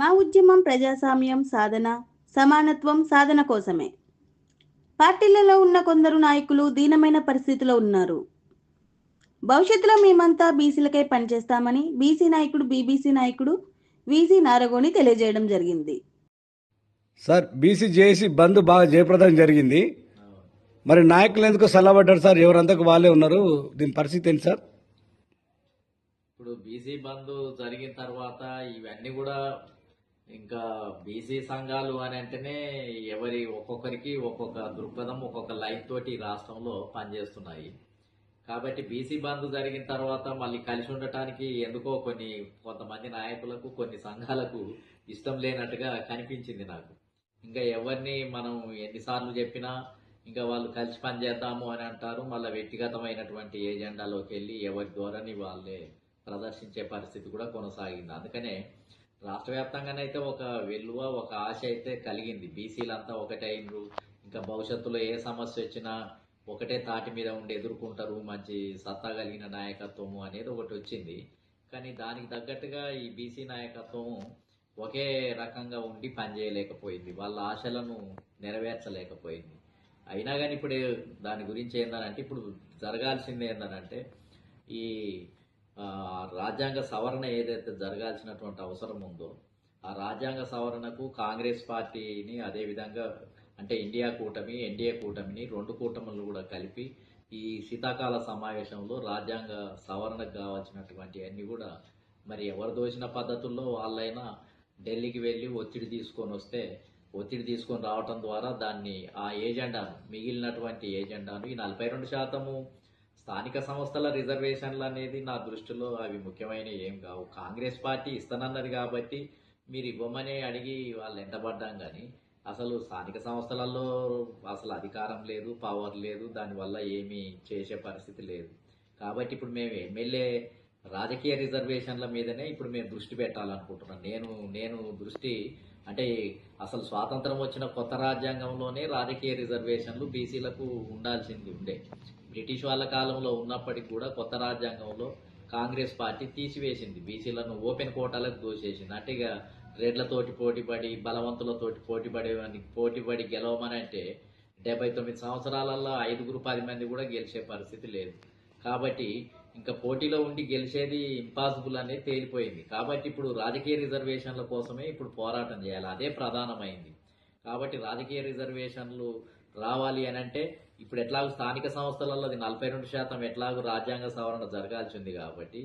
మా ఉద్యమం ప్రజాస్వామ్యం సాధన సమానత్వం సాధన కోసమే. పార్టీలలో ఉన్న కొందరు నాయకులు దీనమైన పరిస్థితిలో ఉన్నారు. భవిష్యత్తులో మేమంతా బీసీలకై పనిచేస్తామని బీసీ నాయకుడు బీబీసీ నాయకుడు వీసీ నారగోని తెలియజేయడం జరిగింది. సార్ బీసీ జేఏసీ బంద్ బాగా జయప్రదం జరిగింది. మరి నాయకులు ఎందుకు సలహపడ్డారు సార్? ఎవరంతకు వాళ్ళే ఉన్నారు? దీని పరిస్థితి ఏంటి సార్? ఇప్పుడు బీసీ బంద్ జరిగిన తర్వాత ఇవన్నీ కూడా ఇంకా బీసీ సంఘాలు అని అంటేనే ఎవరి ఒక్కొక్కరికి ఒక్కొక్క దృక్పథం ఒక్కొక్క లైన్ తోటి రాష్ట్రంలో పనిచేస్తున్నాయి. కాబట్టి బీసీ బంద్ జరిగిన తర్వాత మళ్ళీ కలిసి ఉండటానికి ఎందుకో కొన్ని కొంతమంది నాయకులకు కొన్ని సంఘాలకు ఇష్టం లేనట్టుగా కనిపించింది నాకు. ఇంకా ఎవరిని మనం ఎన్నిసార్లు చెప్పినా ఇంకా వాళ్ళు కలిసి పనిచేద్దాము అని అంటారు. మళ్ళీ వ్యక్తిగతమైనటువంటి ఏజెండాలోకి వెళ్ళి ఎవరి ధోరణి వాళ్ళే ప్రదర్శించే పరిస్థితి కూడా కొనసాగింది. అందుకనే రాష్ట్ర వ్యాప్తంగానైతే ఒక వెలువ ఒక ఆశ అయితే కలిగింది. బీసీలంతా ఒకటే అయినరు ఇంకా భవిష్యత్తులో ఏ సమస్య వచ్చినా ఒకటే తాటి మీద ఉండి ఎదుర్కొంటారు. మంచి సత్తా కలిగిన నాయకత్వము అనేది ఒకటి వచ్చింది. కానీ దానికి తగ్గట్టుగా ఈ బీసీ నాయకత్వం ఒకే రకంగా ఉండి పనిచేయలేకపోయింది. వాళ్ళ ఆశలను నెరవేర్చలేకపోయింది. అయినా కానీ ఇప్పుడు దాని గురించి ఏందనంటే ఇప్పుడు జరగాల్సింది ఏందనంటే ఈ రాజ్యాంగ సవరణ ఏదైతే జరగాల్సినటువంటి అవసరం ఉందో ఆ రాజ్యాంగ సవరణకు కాంగ్రెస్ పార్టీని అదేవిధంగా అంటే ఇండియా కూటమి ఎన్డీఏ కూటమిని రెండు కూటములు కూడా కలిపి ఈ శీతాకాల సమావేశంలో రాజ్యాంగ సవరణకు కావాల్సినటువంటి అన్ని కూడా మరి ఎవరు దోచిన పద్ధతుల్లో వాళ్ళైనా ఢిల్లీకి వెళ్ళి ఒత్తిడి తీసుకొని వస్తే ఒత్తిడి తీసుకొని రావటం ద్వారా దాన్ని ఆ ఏజెండాను మిగిలినటువంటి ఏజెండాను ఈ నలభై రెండు శాతము స్థానిక సంస్థల రిజర్వేషన్లు అనేది నా దృష్టిలో అవి ముఖ్యమైన ఏం కావు. కాంగ్రెస్ పార్టీ ఇస్తానన్నది కాబట్టి మీరు ఇవ్వమని అడిగి వాళ్ళు ఎంటబడ్డాం కానీ అసలు స్థానిక సంస్థలలో అసలు అధికారం లేదు పవర్ లేదు దానివల్ల ఏమీ చేసే పరిస్థితి లేదు. కాబట్టి ఇప్పుడు మేము ఎమ్మెల్యే రాజకీయ రిజర్వేషన్ల మీదనే ఇప్పుడు మేము దృష్టి పెట్టాలనుకుంటున్నాం. నేను నేను దృష్టి అంటే అసలు స్వాతంత్రం వచ్చిన కొత్త రాజ్యాంగంలోనే రాజకీయ రిజర్వేషన్లు బీసీలకు ఉండాల్సింది ఉండే. బ్రిటిష్ వాళ్ళ కాలంలో ఉన్నప్పటికీ కూడా కొత్త రాజ్యాంగంలో కాంగ్రెస్ పార్టీ తీసివేసింది. బీసీలను ఓపెన్ కోటాలకు దోసేసింది. అంటే ఇక రెడ్లతోటి పోటీపడి బలవంతులతోటి పోటీపడే పోటీపడి గెలవమని అంటే డెబ్బై తొమ్మిది సంవత్సరాలలో ఐదుగురు పది మంది కూడా గెలిచే పరిస్థితి లేదు. కాబట్టి ఇంకా పోటీలో ఉండి గెలిచేది ఇంపాసిబుల్ అనేది తేలిపోయింది. కాబట్టి ఇప్పుడు రాజకీయ రిజర్వేషన్ల కోసమే ఇప్పుడు పోరాటం చేయాలి. అదే ప్రధానమైంది. కాబట్టి రాజకీయ రిజర్వేషన్లు రావాలి అని అంటే ఇప్పుడు ఎట్లాగో స్థానిక సంస్థలలో అది నలభై రెండు శాతం ఎట్లాగో రాజ్యాంగ సవరణ జరగాల్సింది కాబట్టి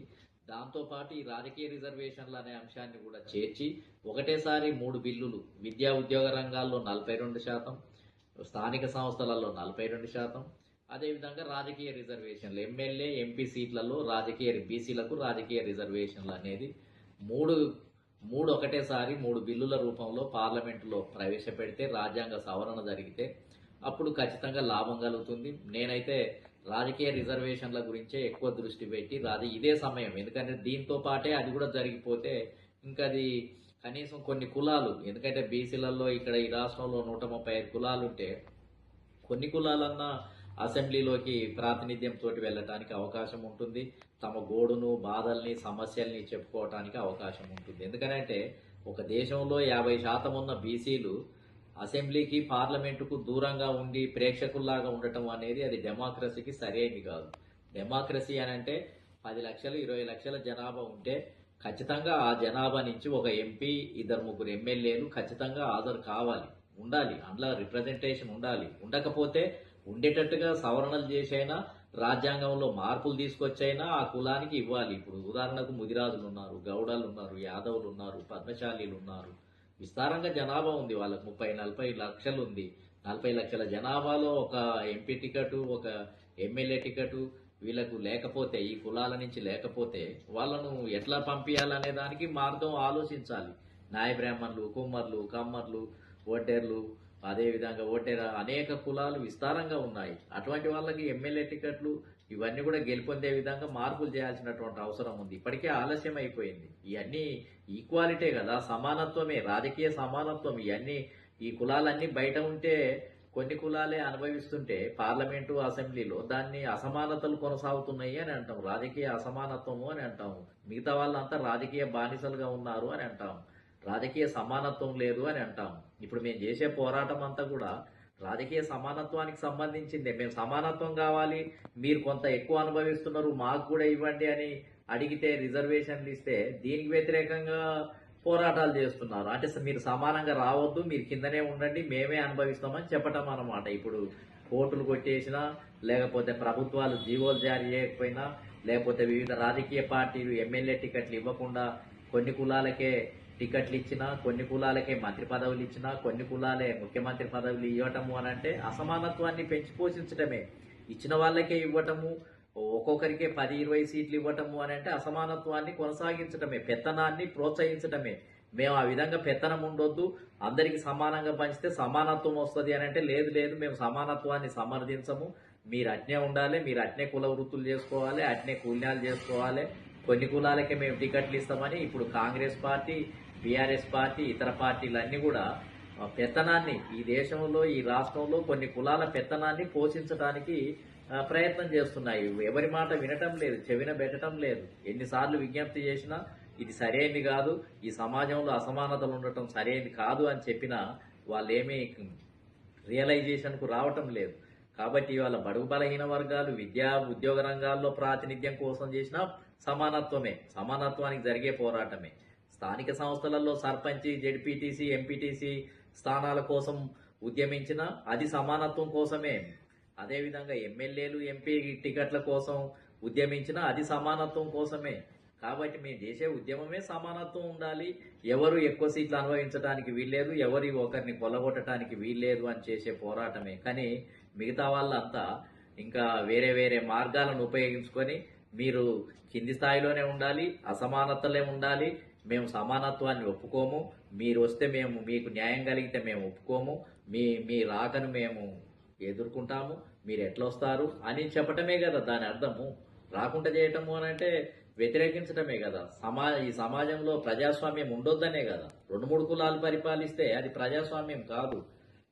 దాంతోపాటు ఈ రాజకీయ రిజర్వేషన్లు అనే అంశాన్ని కూడా చేర్చి ఒకటేసారి మూడు బిల్లులు విద్యా ఉద్యోగ రంగాల్లో నలభై రెండు శాతం స్థానిక సంస్థలలో నలభై రెండు శాతం అదేవిధంగా రాజకీయ రిజర్వేషన్లు. ఎమ్మెల్యే ఎంపీ సీట్లలో రాజకీయ బీసీలకు రాజకీయ రిజర్వేషన్లు అనేది మూడు మూడు ఒకటేసారి మూడు బిల్లుల రూపంలో పార్లమెంటులో ప్రవేశపెడితే రాజ్యాంగ సవరణ జరిగితే అప్పుడు ఖచ్చితంగా లాభం కలుగుతుంది. నేనైతే రాజకీయ రిజర్వేషన్ల గురించే ఎక్కువ దృష్టి పెట్టి రాజు ఇదే సమయం. ఎందుకంటే దీంతో పాటే అది కూడా జరిగిపోతే ఇంకా అది కనీసం కొన్ని కులాలు ఎందుకంటే బీసీలలో ఇక్కడ ఈ రాష్ట్రంలో నూట ముప్పై ఐదు కులాలు ఉంటే కొన్ని కులాలన్నా అసెంబ్లీలోకి ప్రాతినిధ్యం తోటి వెళ్ళటానికి అవకాశం ఉంటుంది. తమ గోడును బాధల్ని సమస్యల్ని చెప్పుకోవటానికి అవకాశం ఉంటుంది. ఎందుకనంటే ఒక దేశంలో యాభై శాతం ఉన్న బీసీలు అసెంబ్లీకి పార్లమెంటుకు దూరంగా ఉండి ప్రేక్షకుల్లాగా ఉండటం అనేది అది డెమోక్రసీకి సరైనది కాదు. డెమోక్రసీ అని అంటే పది లక్షలు ఇరవై లక్షల జనాభా ఉంటే ఖచ్చితంగా ఆ జనాభా నుంచి ఒక ఎంపీ ఇద్దరు ముగ్గురు ఎమ్మెల్యేలు ఖచ్చితంగా హాజరు కావాలి. ఉండాలి. అందులో రిప్రజెంటేషన్ ఉండాలి. ఉండకపోతే ఉండేటట్టుగా సవరణలు చేసైనా రాజ్యాంగంలో మార్పులు తీసుకొచ్చైనా ఆ కులానికి ఇవ్వాలి. ఇప్పుడు ఉదాహరణకు ముదిరాజులు ఉన్నారు గౌడలు ఉన్నారు యాదవులు ఉన్నారు పద్మశాలీలు ఉన్నారు విస్తారంగా జనాభా ఉంది వాళ్ళకు. ముప్పై నలభై లక్షలు ఉంది. నలభై లక్షల జనాభాలో ఒక ఎంపీ టికెట్ ఒక ఎమ్మెల్యే టికెట్ వీళ్ళకు లేకపోతే ఈ కులాల నుంచి లేకపోతే వాళ్ళను ఎట్లా పంపించాలనే దానికి మార్గం ఆలోచించాలి. నాయ బ్రాహ్మణులు కుమ్మర్లు కమ్మర్లు ఓటేర్లు అదేవిధంగా ఓటేర అనేక కులాలు విస్తారంగా ఉన్నాయి. అటువంటి వాళ్ళకి ఎమ్మెల్యే టికెట్లు ఇవన్నీ కూడా గెలుపొందే విధంగా మార్పులు చేయాల్సినటువంటి అవసరం ఉంది. ఇప్పటికే ఆలస్యం అయిపోయింది ఇవన్నీ ఈక్వాలిటీ కదా సమానత్వమే రాజకీయ సమానత్వం. ఇవన్నీ ఈ కులాలన్నీ బయట ఉంటే కొన్ని కులాలే అనుభవిస్తుంటే పార్లమెంటు అసెంబ్లీలో దాన్ని అసమానతలు కొనసాగుతున్నాయి అని అంటాం. రాజకీయ అసమానత్వము అని అంటాము మిగతా వాళ్ళంతా రాజకీయ బానిసలుగా ఉన్నారు అని అంటాం. రాజకీయ సమానత్వం లేదు అని అంటాం. ఇప్పుడు మేము చేసే పోరాటం అంతా కూడా రాజకీయ సమానత్వానికి సంబంధించిందే. మేము సమానత్వం కావాలి మీరు కొంత ఎక్కువ అనుభవిస్తున్నారు మాకు కూడా ఇవ్వండి అని అడిగితే రిజర్వేషన్లు ఇస్తే దీనికి వ్యతిరేకంగా పోరాటాలు చేస్తున్నారు. అంటే మీరు సమానంగా రావద్దు మీరు కిందనే ఉండండి మేమే అనుభవిస్తామని చెప్పటం అనమాట ఇప్పుడు కోర్టులు కొట్టేసినా లేకపోతే ప్రభుత్వాలు జీవోలు జారీ చేయకపోయినా లేకపోతే వివిధ రాజకీయ పార్టీలు ఎమ్మెల్యే టికెట్లు ఇవ్వకుండా కొన్ని కులాలకే టికెట్లు ఇచ్చినా కొన్ని కులాలకే మంత్రి పదవులు ఇచ్చినా కొన్ని కులాలే ముఖ్యమంత్రి పదవులు ఇవ్వటము అని అంటే అసమానత్వాన్ని పెంచి పోషించడమే ఇచ్చిన వాళ్ళకే ఇవ్వటము ఒక్కొక్కరికే పది ఇరవై సీట్లు ఇవ్వటము అని అంటే అసమానత్వాన్ని కొనసాగించటమే పెత్తనాన్ని ప్రోత్సహించటమే. మేము ఆ విధంగా పెత్తనం ఉండొద్దు అందరికి సమానంగా పంచితే సమానత్వం వస్తుంది అని అంటే లేదు లేదు మేము సమానత్వాన్ని సమర్థించము. మీరు అట్నే ఉండాలి మీరు అట్నే కుల వృత్తులు చేసుకోవాలి అట్నే కూల్యాలు చేసుకోవాలి. కొన్ని కులాలకే మేము టికెట్లు ఇస్తామని ఇప్పుడు కాంగ్రెస్ పార్టీ బీఆర్ఎస్ పార్టీ ఇతర పార్టీలు అన్నీ కూడా పెత్తనాన్ని ఈ దేశంలో ఈ రాష్ట్రంలో కొన్ని కులాల పెత్తనాన్ని పోషించడానికి ప్రయత్నం చేస్తున్నాయి. ఎవరి మాట వినటం లేదు చెవిన పెట్టడం లేదు. ఎన్నిసార్లు విజ్ఞప్తి చేసినా ఇది సరైనది కాదు ఈ సమాజంలో అసమానతలు ఉండటం సరైనది కాదు అని చెప్పినా వాళ్ళేమీ రియలైజేషన్కు రావటం లేదు. కాబట్టి ఇవాళ బడుగు బలహీన వర్గాలు విద్యా ఉద్యోగ రంగాల్లో ప్రాతినిధ్యం కోసం చేసిన సమానత్వమే సమానత్వానికి జరిగే పోరాటమే. స్థానిక సంస్థలలో సర్పంచి జెడ్పీటీసీ ఎంపీటీసీ స్థానాల కోసం ఉద్యమించిన అది సమానత్వం కోసమే. అదేవిధంగా ఎమ్మెల్యేలు ఎంపీ టికెట్ల కోసం ఉద్యమించిన అది సమానత్వం కోసమే. కాబట్టి మేము చేసే ఉద్యమమే సమానత్వం ఉండాలి. ఎవరు ఎక్కువ సీట్లు అనుభవించడానికి వీల్లేదు. ఎవరి ఒకరిని కొల్లగొట్టడానికి వీల్లేదు అని చేసే పోరాటమే. కానీ మిగతా వాళ్ళంతా ఇంకా వేరే వేరే మార్గాలను ఉపయోగించుకొని మీరు కింది స్థాయిలోనే ఉండాలి అసమానతలే ఉండాలి మేము సమానత్వాన్ని ఒప్పుకోము. మీరు వస్తే మేము మీకు న్యాయం కలిగితే మేము ఒప్పుకోము. మీ మీ రాకను మేము ఎదుర్కొంటాము. మీరు ఎట్లా వస్తారు అని చెప్పటమే కదా దాని అర్థము. రాకుండా చేయటము అని అంటే వ్యతిరేకించటమే కదా. సమా ఈ సమాజంలో ప్రజాస్వామ్యం ఉండొద్దనే కదా. రెండు మూడు కులాలు పరిపాలిస్తే అది ప్రజాస్వామ్యం కాదు.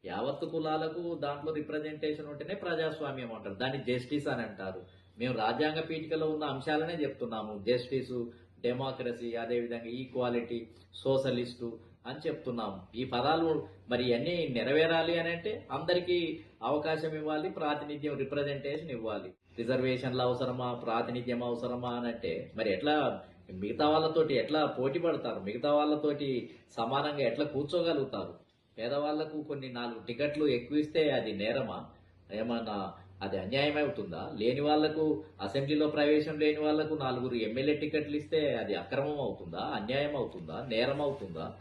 యావత్తు కులాలకు దాంట్లో రిప్రజెంటేషన్ ఉంటేనే ప్రజాస్వామ్యం అంటారు. దాన్ని జస్టిస్ అని అంటారు. మేము రాజ్యాంగ పీఠికలో ఉన్న అంశాలనే చెప్తున్నాము. జస్టిస్ డెమోక్రసీ అదేవిధంగా ఈక్వాలిటీ సోషలిస్టు అని చెప్తున్నాము ఈ పదాలు మరి అన్నీ నెరవేరాలి అని అంటే అందరికీ అవకాశం ఇవ్వాలి ప్రాతినిధ్యం రిప్రజెంటేషన్ ఇవ్వాలి. రిజర్వేషన్లు అవసరమా ప్రాతినిధ్యం అవసరమా అని అంటే మరి ఎట్లా మిగతా వాళ్ళతోటి ఎట్లా పోటీ పడతారు? మిగతా వాళ్ళతోటి సమానంగా ఎట్లా కూర్చోగలుగుతారు? పేదవాళ్ళకు కొన్ని నాలుగు టికెట్లు ఎక్కువ ఇస్తే అది నేరమా? ఏమన్నా అది అన్యాయం అవుతుందా లేని వాళ్ళకు అసెంబ్లీలో ప్రవేశం లేని వాళ్ళకు నాలుగురు ఎమ్మెల్యే టికెట్లు ఇస్తే అది అక్రమం అవుతుందా అన్యాయం అవుతుందా నేరం అవుతుందా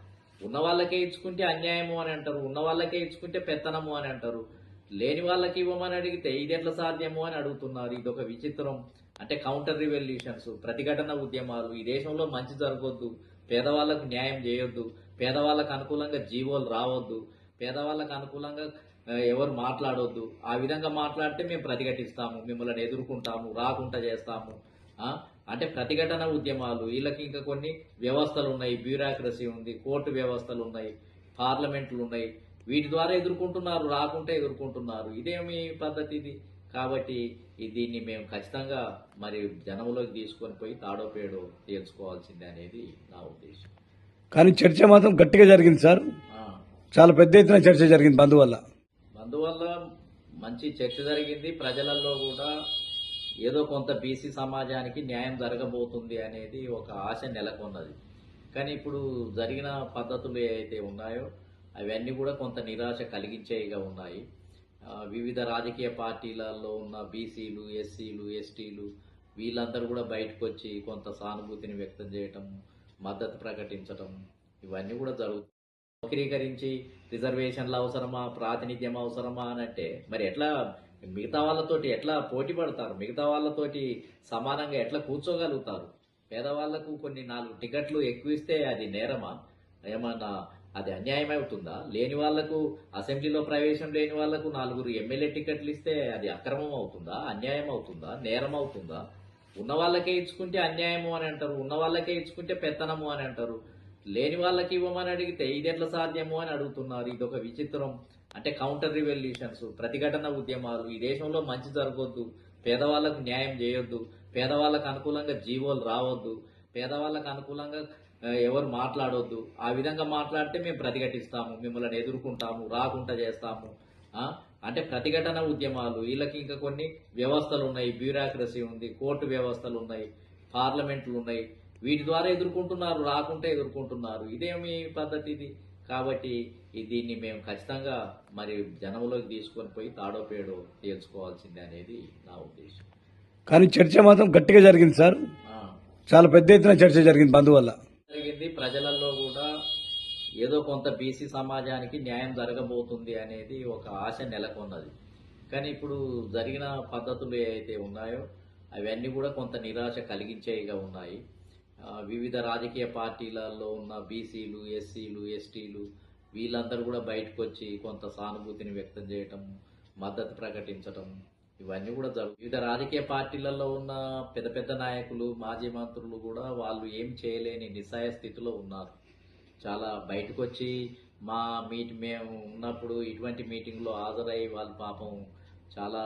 ఉన్న వాళ్ళకే ఇచ్చుకుంటే అన్యాయము అని అంటారు ఉన్న వాళ్ళకే ఇచ్చుకుంటే పెత్తనము అని అంటారు. లేని వాళ్ళకి ఇవ్వమని అడిగితే ఇది ఎట్లా సాధ్యము అని అడుగుతున్నారు. ఇది ఒక విచిత్రం. అంటే కౌంటర్ రివల్యూషన్స్ ప్రతిఘటన ఉద్యమాలు ఈ దేశంలో మంచి జరగొద్దు. పేదవాళ్ళకు న్యాయం చేయొద్దు. పేదవాళ్ళకు అనుకూలంగా జీవోలు రావద్దు. పేదవాళ్ళకు అనుకూలంగా ఎవరు మాట్లాడొద్దు. ఆ విధంగా మాట్లాడితే మేము ప్రతిఘటిస్తాము మిమ్మల్ని ఎదుర్కొంటాము రాకుండా చేస్తాము. అంటే ప్రతిఘటన ఉద్యమాలు వీళ్ళకి ఇంకా కొన్ని వ్యవస్థలు ఉన్నాయి. బ్యూరాక్రసీ ఉంది కోర్టు వ్యవస్థలు ఉన్నాయి పార్లమెంట్లు ఉన్నాయి. వీటి ద్వారా ఎదుర్కొంటున్నారు రాకుంటే ఎదుర్కొంటున్నారు. ఇదేమి పద్ధతి ఇది. కాబట్టి దీన్ని మేము ఖచ్చితంగా మరి జనంలోకి తీసుకొని పోయి తాడో పేడో తేల్చుకోవాల్సిందే అనేది నా ఉద్దేశం. కానీ చర్చ మాత్రం గట్టిగా జరిగింది సార్. చాలా పెద్ద ఎత్తున చర్చ జరిగింది బంధు వల్ల. అందువల్ల మంచి చర్చ జరిగింది. ప్రజలలో కూడా ఏదో కొంత బీసీ సమాజానికి న్యాయం జరగబోతుంది అనేది ఒక ఆశ నెలకొన్నది. కానీ ఇప్పుడు జరిగిన పద్ధతులు ఏవైతే ఉన్నాయో అవన్నీ కూడా కొంత నిరాశ కలిగించేవిగా ఉన్నాయి. వివిధ రాజకీయ పార్టీలలో ఉన్న బీసీలు ఎస్సీలు ఎస్టీలు వీళ్ళందరూ కూడా బయటకు వచ్చి కొంత సానుభూతిని వ్యక్తం చేయటం మద్దతు ప్రకటించటం ఇవన్నీ కూడా జరుగుతాయి వక్రీకరించి రిజర్వేషన్లు అవసరమా ప్రాతినిధ్యం అవసరమా అని అంటే మరి ఎట్లా మిగతా వాళ్ళతోటి ఎట్లా పోటీ పడతారు? మిగతా వాళ్ళతోటి సమానంగా ఎట్లా కూర్చోగలుగుతారు? పేదవాళ్ళకు కొన్ని నాలుగు టికెట్లు ఎక్కువ ఇస్తే అది నేరమా? ఏమన్నా అది అన్యాయం అవుతుందా లేని వాళ్ళకు అసెంబ్లీలో ప్రవేశం లేని వాళ్ళకు నలుగురు ఎమ్మెల్యే టికెట్లు ఇస్తే అది అక్రమం అవుతుందా? అన్యాయం అవుతుందా? నేరం అవుతుందా? ఉన్న వాళ్ళకే ఇచ్చుకుంటే అన్యాయము అని అంటారు. ఉన్న వాళ్ళకే ఇచ్చుకుంటే పెత్తనము అని అంటారు. లేని వాళ్ళకి ఇవ్వమని అడిగితే ఇది ఎట్లా సాధ్యము అని అడుగుతున్నారు. ఇది ఒక విచిత్రం. అంటే కౌంటర్ రివల్యూషన్స్ ప్రతిఘటన ఉద్యమాలు ఈ దేశంలో మంచి జరగొద్దు పేదవాళ్ళకు న్యాయం చేయొద్దు పేదవాళ్ళకు అనుకూలంగా జీవోలు రావద్దు పేదవాళ్ళకు అనుకూలంగా ఎవరు మాట్లాడొద్దు. ఆ విధంగా మాట్లాడితే మేము ప్రతిఘటిస్తాము మిమ్మల్ని ఎదుర్కొంటాము రాకుండా చేస్తాము. అంటే ప్రతిఘటన ఉద్యమాలు వీళ్ళకి ఇంకా కొన్ని వ్యవస్థలు ఉన్నాయి. బ్యూరాక్రసీ ఉంది కోర్టు వ్యవస్థలు ఉన్నాయి పార్లమెంట్లు ఉన్నాయి. వీటి ద్వారా ఎదుర్కొంటున్నారు రాకుంటే ఎదుర్కొంటున్నారు. ఇదేమి పద్ధతి ఇది? కాబట్టి దీన్ని మేము ఖచ్చితంగా మరి జనంలోకి తీసుకొని పోయి తాడో పేడో తేల్చుకోవాల్సిందే అనేది నా ఉద్దేశం. కానీ చర్చ మాత్రం గట్టిగా జరిగింది సార్. చాలా పెద్ద ఎత్తున చర్చ జరిగింది బంధు వల్ల జరిగింది. ప్రజలలో కూడా ఏదో కొంత బీసీ సమాజానికి న్యాయం జరగబోతుంది అనేది ఒక ఆశ నెలకొన్నది. కానీ ఇప్పుడు జరిగిన పద్ధతులు ఏవైతే ఉన్నాయో అవన్నీ కూడా కొంత నిరాశ కలిగించేవిగా ఉన్నాయి. వివిధ రాజకీయ పార్టీలలో ఉన్న బీసీలు ఎస్సీలు ఎస్టీలు వీళ్ళందరూ కూడా బయటకు వచ్చి కొంత సానుభూతిని వ్యక్తం చేయటం మద్దతు ప్రకటించటం ఇవన్నీ కూడా జరుగు వివిధ రాజకీయ పార్టీలలో ఉన్న పెద్ద పెద్ద నాయకులు మాజీ మంత్రులు కూడా వాళ్ళు ఏం చేయలేని నిస్సాయ స్థితిలో ఉన్నారు. చాలా బయటకు వచ్చి మా మీట్ మేము ఉన్నప్పుడు ఇటువంటి మీటింగ్లో హాజరై వాళ్ళు పాపం చాలా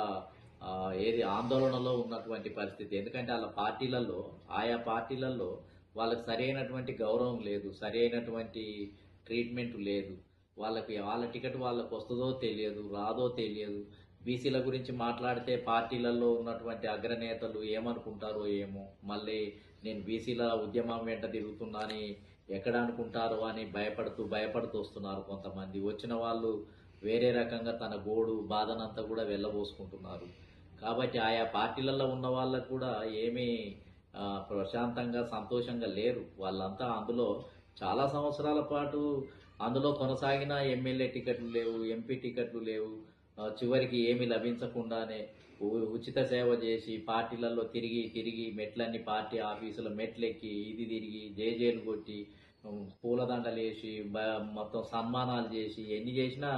ఏది ఆందోళనలో ఉన్నటువంటి పరిస్థితి. ఎందుకంటే వాళ్ళ పార్టీలలో ఆయా పార్టీలలో వాళ్ళకి సరైనటువంటి గౌరవం లేదు సరైనటువంటి ట్రీట్మెంట్ లేదు. వాళ్ళకి వాళ్ళ టికెట్ వాళ్ళకి వస్తుందో తెలియదు రాదో తెలియదు. బీసీల గురించి మాట్లాడితే పార్టీలలో ఉన్నటువంటి అగ్రనేతలు ఏమనుకుంటారో ఏమో. మళ్ళీ నేను బీసీల ఉద్యమం వెంట తిరుగుతున్నాని ఎక్కడ అనుకుంటారో అని భయపడుతూ భయపడుతూ వస్తున్నారు కొంతమంది. వచ్చిన వాళ్ళు వేరే రకంగా తన గోడు బాధనంతా కూడా వెళ్ళబోసుకుంటున్నారు. కాబట్టి ఆయా పార్టీలలో ఉన్న వాళ్ళకు కూడా ఏమీ ప్రశాంతంగా సంతోషంగా లేరు. వాళ్ళంతా అందులో చాలా సంవత్సరాల పాటు అందులో కొనసాగిన ఎమ్మెల్యే టికెట్లు లేవు ఎంపీ టికెట్లు లేవు. చివరికి ఏమి లభించకుండానే ఉ- ఉచిత సేవ చేసి పార్టీలలో తిరిగి తిరిగి మెట్లన్నీ పార్టీ ఆఫీసులో మెట్లెక్కి ఇది తిరిగి జేజేలు కొట్టి పూలదండలు వేసి మొత్తం సన్మానాలు చేసి ఎన్ని చేసినా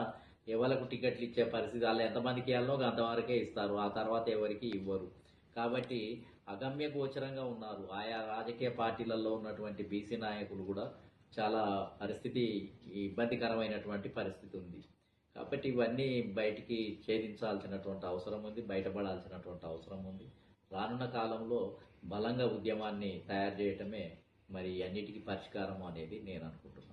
ఎవరికి టికెట్లు ఇచ్చే పరిస్థితి వాళ్ళు ఎంతమందికి వెళ్ళో అంతవరకే ఇస్తారు. ఆ తర్వాత ఎవరికి ఇవ్వరు. కాబట్టి అగమ్య గోచరంగా ఉన్నారు. ఆయా రాజకీయ పార్టీలలో ఉన్నటువంటి బీసీ నాయకులు కూడా చాలా పరిస్థితి ఇబ్బందికరమైనటువంటి పరిస్థితి ఉంది. కాబట్టి ఇవన్నీ బయటికి ఛేదించాల్సినటువంటి అవసరం ఉంది బయటపడాల్సినటువంటి అవసరం ఉంది. రానున్న కాలంలో బలంగా ఉద్యమాన్ని తయారు చేయటమే మరి అన్నిటికీ పరిష్కారం అనేది నేను అనుకుంటున్నాను.